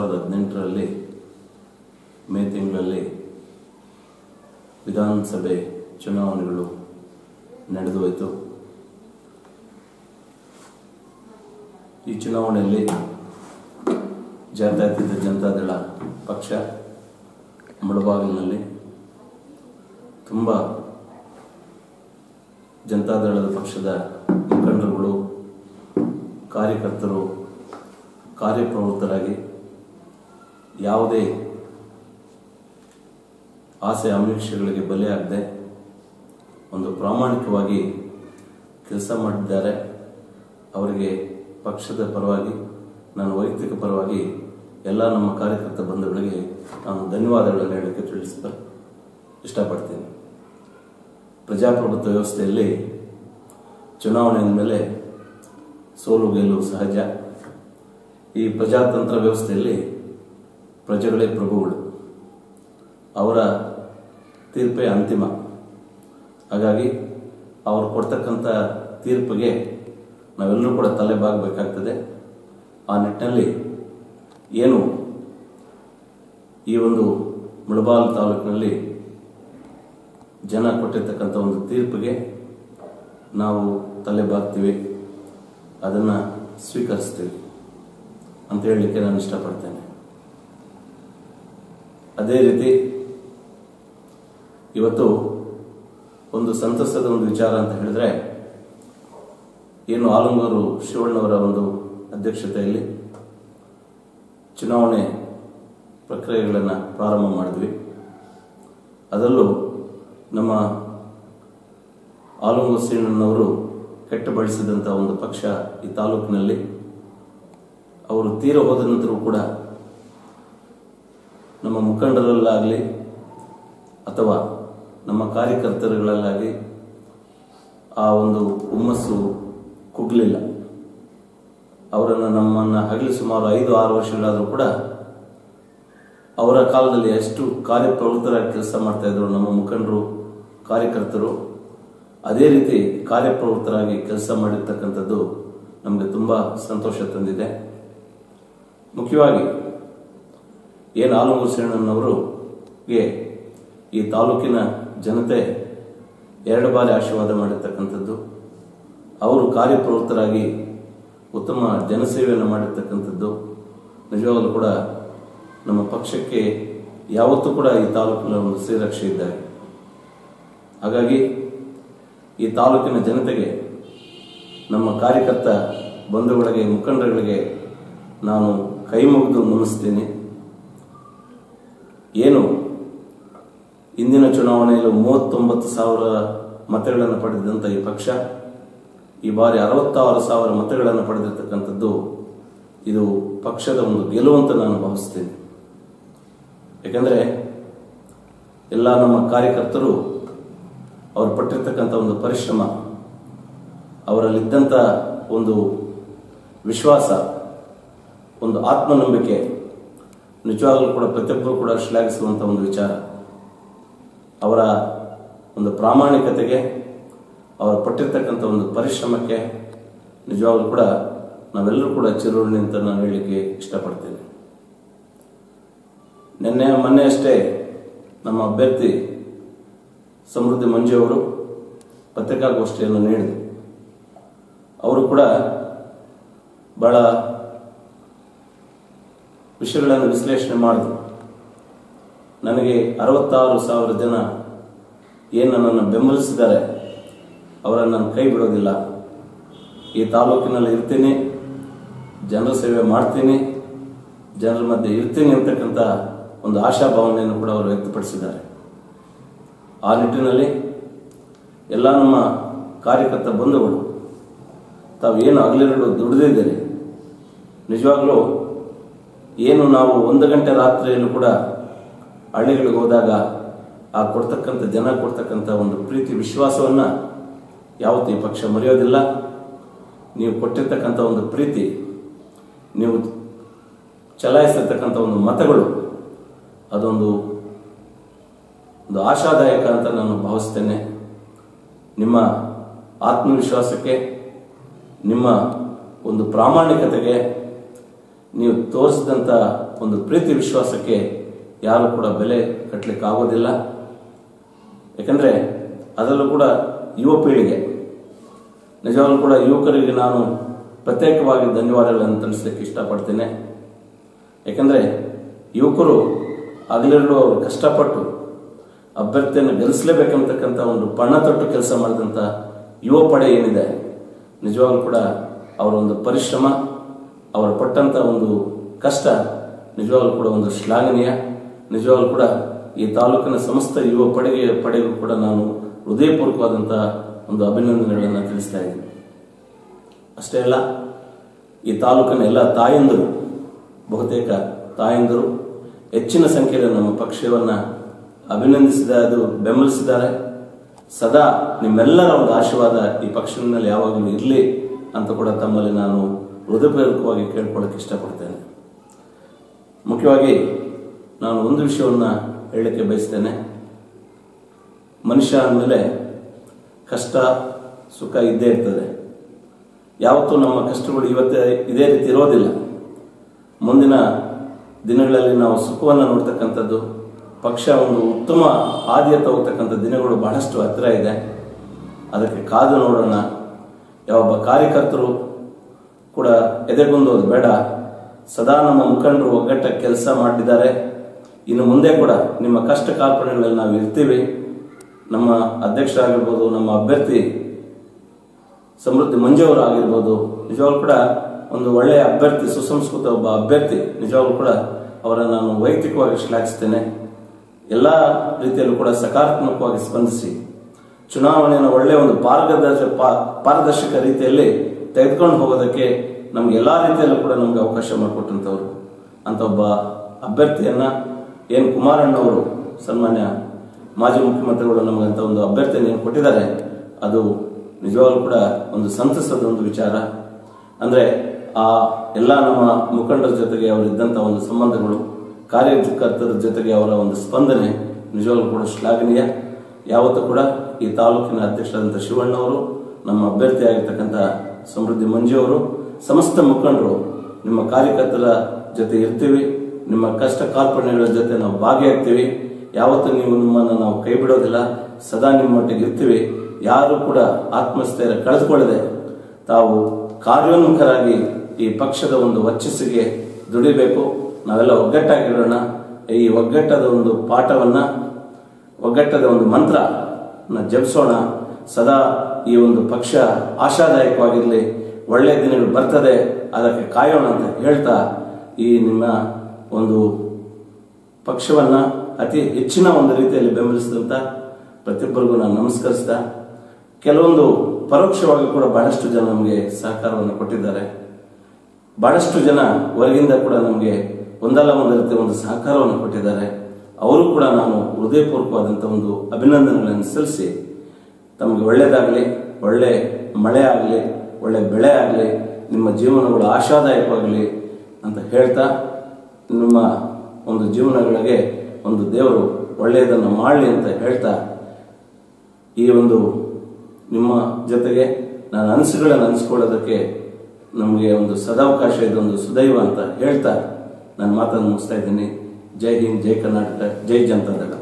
ಸಾವಿರದ ಹದಿನೆಂಟರಲ್ಲಿ ಮೇ ತಿಂಗಳಲ್ಲಿ ವಿಧಾನಸಭೆ ಚುನಾವಣೆಗಳು ನಡೆದು ಹೋಯಿತು ಈ ಚುನಾವಣೆಯಲ್ಲಿ ಜಾತ್ಯತೀತ ಜನತಾದಳ ಪಕ್ಷ ಮುಳಬಾಗಿಲಿನಲ್ಲಿ ತುಂಬ ಜನತಾದಳದ ಪಕ್ಷದ ಮುಖಂಡರುಗಳು, ಕಾರ್ಯಕರ್ತರು, ಕಾರ್ಯಪ್ರವೃತ್ತರಾಗಿ ಯಾವುದೇ ಆಸೆ ಆಮಿಷಗಳಿಗೆ ಬಲಿಯಾಗದೆ ಒಂದು ಪ್ರಾಮಾಣಿಕವಾಗಿ ಕೆಲಸ ಮಾಡಿದ್ದಾರೆ. ಅವರಿಗೆ ಪಕ್ಷದ ಪರವಾಗಿ ನಾನು ವೈಯಕ್ತಿಕ ಪರವಾಗಿ ಎಲ್ಲ ನಮ್ಮ ಕಾರ್ಯಕರ್ತ ಬಂಧುಗಳಿಗೆ ನಾನು ಧನ್ಯವಾದಗಳನ್ನು ಹೇಳಕ್ಕೆ ತಿಳಿಸಲು ಇಷ್ಟಪಡ್ತೀನಿ. ಪ್ರಜಾಪ್ರಭುತ್ವ ವ್ಯವಸ್ಥೆಯಲ್ಲಿ ಚುನಾವಣೆ ಮೇಲೆ ಸೋಲು ಗೆಲುವು ಸಹಜ. ಈ ಪ್ರಜಾತಂತ್ರ ವ್ಯವಸ್ಥೆಯಲ್ಲಿ ಪ್ರಜೆಗಳೇ ಪ್ರಭುಗಳು. ಅವರ ತೀರ್ಪೇ ಅಂತಿಮ. ಹಾಗಾಗಿ ಅವರು ಕೊಡ್ತಕ್ಕಂಥ ತೀರ್ಪಿಗೆ ನಾವೆಲ್ಲರೂ ಕೂಡ ತಲೆ ಬಾಗಬೇಕಾಗ್ತದೆ. ಆ ನಿಟ್ಟಿನಲ್ಲಿ ಏನು ಈ ಒಂದು ಮುಳಬಾಲ್ ತಾಲೂಕಿನಲ್ಲಿ ಜನ ಕೊಟ್ಟಿರ್ತಕ್ಕಂಥ ಒಂದು ತೀರ್ಪಿಗೆ ನಾವು ತಲೆ ಬಾಗ್ತೀವಿ. ಅದನ್ನು ಸ್ವೀಕರಿಸ್ತೀವಿ. ಅಂತ ಹೇಳಲಿಕ್ಕೆ ನಾನು ಇಷ್ಟಪಡ್ತೇನೆ. ಅದೇ ರೀತಿ ಇವತ್ತು ಒಂದು ಸಂತಸದ ಒಂದು ವಿಚಾರ ಅಂತ ಹೇಳಿದ್ರೆ, ಏನು ಆಲಂಗೂರು ಶಿವಣ್ಣವರ ಒಂದು ಅಧ್ಯಕ್ಷತೆಯಲ್ಲಿ ಚುನಾವಣೆ ಪ್ರಕ್ರಿಯೆಗಳನ್ನು ಪ್ರಾರಂಭ ಮಾಡಿದ್ವಿ. ಅದರಲ್ಲೂ ನಮ್ಮ ಆಲಂಗೂರು ಶ್ರೀಣ್ಣನವರು ಕೆಟ್ಟ ಬಳಸಿದಂಥ ಒಂದು ಪಕ್ಷ ಈ ತಾಲೂಕಿನಲ್ಲಿ. ಅವರು ತೀರ ಹೋದ ನಂತರವೂ ಕೂಡ ನಮ್ಮ ಮುಖಂಡರಲ್ಲಾಗಲಿ ಅಥವಾ ನಮ್ಮ ಕಾರ್ಯಕರ್ತರುಗಳಲ್ಲಾಗಲಿ ಆ ಒಂದು ಹುಮ್ಮಸ್ಸು ಕುಗ್ಲಿಲ್ಲ. ಅವರನ್ನು ನಮ್ಮನ್ನು ಹಗಲು ಸುಮಾರು ಐದು, ಆರು ವರ್ಷಗಳಾದರೂ ಕೂಡ ಅವರ ಕಾಲದಲ್ಲಿ ಎಷ್ಟು ಕಾರ್ಯಪ್ರವೃತ್ತರಾಗಿ ಕೆಲಸ ಮಾಡ್ತಾ ಇದ್ರು ನಮ್ಮ ಮುಖಂಡರು, ಕಾರ್ಯಕರ್ತರು. ಅದೇ ರೀತಿ ಕಾರ್ಯಪ್ರವೃತ್ತರಾಗಿ ಕೆಲಸ ಮಾಡಿರ್ತಕ್ಕಂಥದ್ದು ನಮಗೆ ತುಂಬ ಸಂತೋಷ ತಂದಿದೆ. ಮುಖ್ಯವಾಗಿ ಏನು ಆಲೂರು ಈ ತಾಲೂಕಿನ ಜನತೆ ಎರಡು ಬಾರಿ ಆಶೀರ್ವಾದ ಮಾಡಿರ್ತಕ್ಕಂಥದ್ದು. ಅವರು ಕಾರ್ಯಪ್ರವೃತ್ತರಾಗಿ ಉತ್ತಮ ಜನಸೇವೆಯನ್ನು ಮಾಡಿರ್ತಕ್ಕಂಥದ್ದು. ನಿಜವಾಗಲೂ ಕೂಡ ನಮ್ಮ ಪಕ್ಷಕ್ಕೆ ಯಾವತ್ತೂ ಕೂಡ ಈ ತಾಲೂಕಿನ ಒಂದು ಶ್ರೀರಕ್ಷೆ ಇದ್ದಾರೆ ಹಾಗಾಗಿ ಈ ತಾಲೂಕಿನ ಜನತೆಗೆ, ನಮ್ಮ ಕಾರ್ಯಕರ್ತ ಬಂಧುಗಳಿಗೆ ಮುಖಂಡರುಗಳಿಗೆ ನಾನು ಕೈ ಮುಗಿದು ಏನು? ಇಂದಿನ ಚುನಾವಣೆಯಲ್ಲಿ ಮೂವತ್ತೊಂಬತ್ತು ಸಾವಿರ ಮತಗಳನ್ನು ಪಡೆದಂಥ ಈ ಪಕ್ಷ, ಈ ಬಾರಿ ಅರವತ್ತಾರು ಸಾವಿರ ಮತಗಳನ್ನು ಪಡೆದಿರ್ತಕ್ಕಂಥದ್ದು ಇದು ಪಕ್ಷದ ಒಂದು ಗೆಲುವು ಅಂತ ನಾನು ಭಾವಿಸ್ತೇನೆ. ಯಾಕಂದರೆ ಎಲ್ಲ ನಮ್ಮ ಕಾರ್ಯಕರ್ತರು ಅವರು ಪಟ್ಟಿರ್ತಕ್ಕಂಥ ಒಂದು ಪರಿಶ್ರಮ, ಅವರಲ್ಲಿದ್ದಂಥ ಒಂದು ವಿಶ್ವಾಸ, ಒಂದು ಆತ್ಮನಂಬಿಕೆ ನಿಜವಾಗಲೂ ಕೂಡ ಪ್ರತಿಯೊಬ್ಬರು ಕೂಡ ಶ್ಲಾಘಿಸುವಂಥ ಒಂದು ವಿಚಾರ. ಅವರ ಒಂದು ಪ್ರಾಮಾಣಿಕತೆಗೆ, ಅವರು ಪಟ್ಟಿರ್ತಕ್ಕಂಥ ಒಂದು ಪರಿಶ್ರಮಕ್ಕೆ ನಿಜವಾಗಲೂ ಕೂಡ ನಾವೆಲ್ಲರೂ ಕೂಡ ಚಿರುಣಿ ಅಂತ ನಾನು ಹೇಳಲಿಕ್ಕೆ ಇಷ್ಟಪಡ್ತೇನೆ. ನಿನ್ನೆ, ಮೊನ್ನೆ ಅಷ್ಟೇ ನಮ್ಮ ಅಭ್ಯರ್ಥಿ ಸಮೃದ್ಧಿ ಮಂಜು ಅವರು ಪತ್ರಿಕಾಗೋಷ್ಠಿಯನ್ನು ನೀಡಿದರು. ಅವರು ಕೂಡ ಬಹಳ ವಿಷಯಗಳನ್ನು ವಿಶ್ಲೇಷಣೆ ಮಾಡಿದ್ರು ನನಗೆ ಅರವತ್ತಾರು ಸಾವಿರ ಜನ ಏನು ನನ್ನನ್ನು ಬೆಂಬಲಿಸಿದ್ದಾರೆ, ಅವರನ್ನು ನಾನು ಕೈ ಬಿಡೋದಿಲ್ಲ. ಈ ತಾಲೂಕಿನಲ್ಲಿ ಇರ್ತೀನಿ, ಜನರ ಸೇವೆ ಮಾಡ್ತೀನಿ, ಜನರ ಮಧ್ಯೆ ಇರ್ತೀನಿ ಅಂತಕ್ಕಂಥ ಒಂದು ಆಶಾಭಾವನೆಯನ್ನು ಕೂಡ ಅವರು ವ್ಯಕ್ತಪಡಿಸಿದ್ದಾರೆ. ಆ ನಿಟ್ಟಿನಲ್ಲಿ ಎಲ್ಲ ನಮ್ಮ ಕಾರ್ಯಕರ್ತ ಬಂಧುಗಳು, ತಾವು ಏನು ಅಗಲಿರಲು ದುಡಿದಿದ್ದೀರಿ ನಿಜವಾಗ್ಲೂ ಏನು ನಾವು ಒಂದು ಗಂಟೆ ರಾತ್ರಿಯಲ್ಲೂ ಕೂಡ ಹಳ್ಳಿಗಳಿಗೆ ಹೋದಾಗ ಆ ಕೊಡ್ತಕ್ಕಂಥ ಜನ, ಕೊಡ್ತಕ್ಕಂಥ ಒಂದು ಪ್ರೀತಿ, ವಿಶ್ವಾಸವನ್ನು ಯಾವತ್ತೂ ಈ ಪಕ್ಷ ಮರೆಯೋದಿಲ್ಲ. ನೀವು ಕೊಟ್ಟಿರ್ತಕ್ಕಂಥ ಒಂದು ಪ್ರೀತಿ, ನೀವು ಚಲಾಯಿಸಿರ್ತಕ್ಕಂಥ ಒಂದು ಮತಗಳು, ಅದೊಂದು, ಒಂದು ಆಶಾದಾಯಕ ಅಂತ ನಾನು ಭಾವಿಸ್ತೇನೆ. ನಿಮ್ಮ ಆತ್ಮವಿಶ್ವಾಸಕ್ಕೆ, ನಿಮ್ಮ ಒಂದು ಪ್ರಾಮಾಣಿಕತೆಗೆ ನೀವು ತೋರಿಸಿದಂಥ ಒಂದು ಪ್ರೀತಿ ವಿಶ್ವಾಸಕ್ಕೆ ಯಾರು ಕೂಡ ಬೆಲೆ ಕಟ್ಟಲಿಕ್ಕೆ ಆಗೋದಿಲ್ಲ. ಯಾಕಂದರೆ ಅದರಲ್ಲೂ ಕೂಡ ಯುವ ಪೀಳಿಗೆ, ನಿಜವಾಗ್ಲೂ ಕೂಡ ಯುವಕರಿಗೆ ನಾನು ಪ್ರತ್ಯೇಕವಾಗಿ ಧನ್ಯವಾದಗಳನ್ನು ತಿಳಿಸ್ಲಿಕ್ಕೆ ಇಷ್ಟಪಡ್ತೇನೆ. ಯಾಕಂದರೆ ಯುವಕರು ಹಗಲಿರಲು ಅವರು ಕಷ್ಟಪಟ್ಟು ಅಭ್ಯರ್ಥಿಯನ್ನು ಗೆಲ್ಲಿಸಲೇಬೇಕಂತಕ್ಕಂಥ ಒಂದು ಪಣ ತೊಟ್ಟು ಕೆಲಸ ಮಾಡಿದಂಥ ಯುವ ಪಡೆ ಏನಿದೆ, ನಿಜವಾಗ್ಲೂ ಕೂಡ ಅವರ ಒಂದು ಪರಿಶ್ರಮ. ಅವರು ಪಟ್ಟಂಥ ಒಂದು ಕಷ್ಟ ನಿಜವಾಗ್ಲೂ ಕೂಡ ಒಂದು ಶ್ಲಾಘನೀಯ, ನಿಜವಾಗ್ಲೂ ಕೂಡ ಈ ತಾಲೂಕಿನ ಸಮಸ್ತ ಯುವ ಪಡೆಗೆ, ಪಡೆಗೂ ಕೂಡ ನಾನು ಹೃದಯಪೂರ್ವಕವಾದಂತಹ ಒಂದು ಅಭಿನಂದನೆಗಳನ್ನು ತಿಳಿಸ್ತಾ ಇದ್ದೀನಿ. ಅಷ್ಟೇ ಅಲ್ಲ, ಈ ತಾಲೂಕಿನ ಎಲ್ಲ ತಾಯಂದರು, ಬಹುತೇಕ ತಾಯಂದರು ಹೆಚ್ಚಿನ ಸಂಖ್ಯೆಯಲ್ಲಿ ನಮ್ಮ ಪಕ್ಷವನ್ನು ಅಭಿನಂದಿಸಿದ, ಅದು ಬೆಂಬಲಿಸಿದ್ದಾರೆ. ಸದಾ ನಿಮ್ಮೆಲ್ಲರ ಒಂದು ಆಶೀರ್ವಾದ ಈ ಪಕ್ಷದಲ್ಲಿ ಯಾವಾಗಲೂ ಇರಲಿ ಅಂತ ಕೂಡ ತಮ್ಮಲ್ಲಿ ನಾನು ಹೃದಯಪೂರ್ವಕವಾಗಿ ಕೇಳ್ಕೊಳ್ಳೋಕೆ ಇಷ್ಟಪಡ್ತೇನೆ. ಮುಖ್ಯವಾಗಿ ನಾನು ಒಂದು ವಿಷಯವನ್ನು ಹೇಳಲಿಕ್ಕೆ ಬಯಸ್ತೇನೆ. ಮನುಷ್ಯ ಅಂದಮೇಲೆ ಕಷ್ಟ, ಸುಖ ಇದ್ದೇ ಇರ್ತದೆ. ಯಾವತ್ತೂ ನಮ್ಮ ಕಷ್ಟಗಳು ಇವತ್ತೇ ಇದೇ ರೀತಿ ಇರೋದಿಲ್ಲ. ಮುಂದಿನ ದಿನಗಳಲ್ಲಿ ನಾವು ಸುಖವನ್ನು ನೋಡ್ತಕ್ಕಂಥದ್ದು, ಪಕ್ಷ ಒಂದು ಉತ್ತಮ ಆದ್ಯತೆ ಹೋಗ್ತಕ್ಕಂಥ ದಿನಗಳು ಬಹಳಷ್ಟು ಹತ್ತಿರ ಇದೆ. ಅದಕ್ಕೆ ಕಾದು ನೋಡೋಣ. ಯಾವೊಬ್ಬ ಕಾರ್ಯಕರ್ತರು ಕೂಡ ಎದೆಗುಂದೋದು ಬೇಡ. ಸದಾ ನಮ್ಮ ಮುಖಂಡರು ಒಗ್ಗಟ್ಟ ಕೆಲಸ ಮಾಡಿದ್ದಾರೆ. ಇನ್ನು ಮುಂದೆ ಕೂಡ ನಿಮ್ಮ ಕಷ್ಟ ಕಾರ್ಪಣೆಗಳಲ್ಲಿ ನಾವು ಇರ್ತೀವಿ. ನಮ್ಮ ಅಧ್ಯಕ್ಷರಾಗಿರ್ಬೋದು, ನಮ್ಮ ಅಭ್ಯರ್ಥಿ ಸಮೃದ್ಧಿ ಮಂಜುವರು ಆಗಿರ್ಬೋದು, ನಿಜವಾಗ್ಲೂ ಕೂಡ ಒಂದು ಒಳ್ಳೆಯ ಅಭ್ಯರ್ಥಿ, ಸುಸಂಸ್ಕೃತ ಒಬ್ಬ ಅಭ್ಯರ್ಥಿ, ನಿಜವಾಗ್ಲೂ ಕೂಡ ಅವರನ್ನು ನಾನು ವೈಯಕ್ತಿಕವಾಗಿ ಶ್ಲಾಘಿಸ್ತೇನೆ. ಎಲ್ಲ ರೀತಿಯಲ್ಲೂ ಕೂಡ ಸಕಾರಾತ್ಮಕವಾಗಿ ಸ್ಪಂದಿಸಿ. ಚುನಾವಣೆಯನ್ನು ಒಳ್ಳೆಯ ಒಂದು ಪಾರದರ್ಶ ಪಾರದರ್ಶಕ ರೀತಿಯಲ್ಲಿ ತೆಗೆದುಕೊಂಡು ಹೋಗೋದಕ್ಕೆ ನಮ್ಗೆ ಎಲ್ಲಾ ರೀತಿಯಲ್ಲೂ ಕೂಡ ನಮ್ಗೆ ಅವಕಾಶ ಮಾಡಿಕೊಟ್ಟಂಥವ್ರು. ಅಂತ ಒಬ್ಬ ಅಭ್ಯರ್ಥಿಯನ್ನ ಎನ್ ಕುಮಾರಣ್ಣವರು, ಸನ್ಮಾನ್ಯ ಮಾಜಿ ಮುಖ್ಯಮಂತ್ರಿಗಳು ನಮಗಂತ ಒಂದು ಅಭ್ಯರ್ಥಿಯನ್ನು ಏನು ಕೊಟ್ಟಿದ್ದಾರೆ. ಅದು ನಿಜವಾಗ್ಲೂ ಕೂಡ ಒಂದು ಸಂತಸದ ಒಂದು ವಿಚಾರ. ಅಂದ್ರೆ ಆ ಎಲ್ಲ ನಮ್ಮ ಮುಖಂಡರ ಜೊತೆಗೆ ಅವರಿದ್ದಂಥ ಒಂದು ಸಂಬಂಧಗಳು, ಕಾರ್ಯಕರ್ತರ ಜೊತೆಗೆ ಅವರ ಒಂದು ಸ್ಪಂದನೆ ನಿಜವಾಗ್ಲೂ ಕೂಡ ಶ್ಲಾಘನೀಯ. ಯಾವತ್ತೂ ಕೂಡ ಈ ತಾಲೂಕಿನ ಅಧ್ಯಕ್ಷರಾದಂಥ ಶಿವಣ್ಣವರು ನಮ್ಮ ಅಭ್ಯರ್ಥಿ ಆಗಿರ್ತಕ್ಕಂಥ ಸಮೃದ್ಧಿ ಮಂಜು ಅವರು, ಸಮಸ್ತ ಮುಖಂಡರು, ನಿಮ್ಮ ಕಾರ್ಯಕರ್ತರ ಜೊತೆ ಇರ್ತೀವಿ, ನಿಮ್ಮ ಕಷ್ಟ ಕಾರ್ಪಣ್ಯಗಳ ಜೊತೆ ನಾವು ಭಾಗಿಯಾಗ್ತೀವಿ. ಯಾವತ್ತೂ ನೀವು ನಿಮ್ಮನ್ನು ನಾವು ಕೈ ಬಿಡೋದಿಲ್ಲ ಸದಾ ನಿಮ್ಮೊಟ್ಟಿಗೆ ಇರ್ತೀವಿ. ಯಾರು ಕೂಡ ಆತ್ಮಸ್ಥೈರ್ಯ ಕಳೆದುಕೊಳ್ಳದೆ ತಾವು ಕಾರ್ಯೋನ್ಮುಖರಾಗಿ ಈ ಪಕ್ಷದ ಒಂದು ವರ್ಚಸ್ಸಿಗೆ ದುಡಿಬೇಕು. ನಾವೆಲ್ಲ ಒಗ್ಗಟ್ಟಾಗಿರೋಣ ಈ ಒಗ್ಗಟ್ಟದ ಒಂದು ಪಾಠವನ್ನ, ಒಗ್ಗಟ್ಟದ ಒಂದು ಮಂತ್ರ ಜಪಿಸೋಣ. ಸದಾ ಈ ಒಂದು ಪಕ್ಷ ಆಶಾದಾಯಕವಾಗಿರಲಿ ಒಳ್ಳೆಯ ದಿನಗಳು ಬರ್ತದೆ, ಅದಕ್ಕೆ ಕಾಯೋಣ ಅಂತ ಹೇಳ್ತಾ ಈ ನಿಮ್ಮ ಒಂದು ಪಕ್ಷವನ್ನ ಅತಿ ಹೆಚ್ಚಿನ ಒಂದು ರೀತಿಯಲ್ಲಿ ಬೆಂಬಲಿಸಿದಂಥ ಪ್ರತಿಯೊಬ್ಬರಿಗೂ ನಾನು ನಮಸ್ಕರಿಸ್ತಾ, ಕೆಲವೊಂದು ಪರೋಕ್ಷವಾಗಿ ಕೂಡ ಬಹಳಷ್ಟು ಜನ ನಮಗೆ ಸಹಕಾರವನ್ನು ಕೊಟ್ಟಿದ್ದಾರೆ. ಬಹಳಷ್ಟು ಜನ ಹೊರಗಿಂದ ಕೂಡ ನಮಗೆ ಒಂದಲ್ಲ ಒಂದು ರೀತಿಯ ಒಂದು ಸಹಕಾರವನ್ನು ಕೊಟ್ಟಿದ್ದಾರೆ. ಅವರು ಕೂಡ ನಾನು ಹೃದಯಪೂರ್ವಕವಾದಂಥ ಒಂದು ಅಭಿನಂದನೆಗಳನ್ನು ಸಲ್ಲಿಸಿ ತಮಗೆ ಒಳ್ಳೆಯದಾಗಲಿ ಒಳ್ಳೆ ಮಳೆ ಆಗಲಿ, ಒಳ್ಳೆ ಬೆಳೆ ಆಗಲಿ, ನಿಮ್ಮ ಜೀವನಗಳು ಆಶಾದಾಯಕವಾಗಲಿ ಅಂತ ಹೇಳ್ತಾ ನಿಮ್ಮ ಒಂದು ಜೀವನಗಳಿಗೆ ಒಂದು ದೇವರು ಒಳ್ಳೆಯದನ್ನು ಮಾಡಲಿ ಅಂತ ಹೇಳ್ತಾ ಈ ಒಂದು ನಿಮ್ಮ ಜೊತೆಗೆ ನಾನು ಅನಿಸುಗಳನ್ನು ಅನಿಸ್ಕೊಳ್ಳೋದಕ್ಕೆ ನಮಗೆ ಒಂದು ಸದಾವಕಾಶ ಇದೊಂದು ಸುದೈವ ಅಂತ ಹೇಳ್ತಾ ನಾನು ಮಾತನ್ನು ಮುಗಿಸ್ತಾ ಇದ್ದೀನಿ. ಜೈ ಹಿಂದ್, ಜೈ ಕರ್ನಾಟಕ, ಜೈ ಜನತಾ ದಳ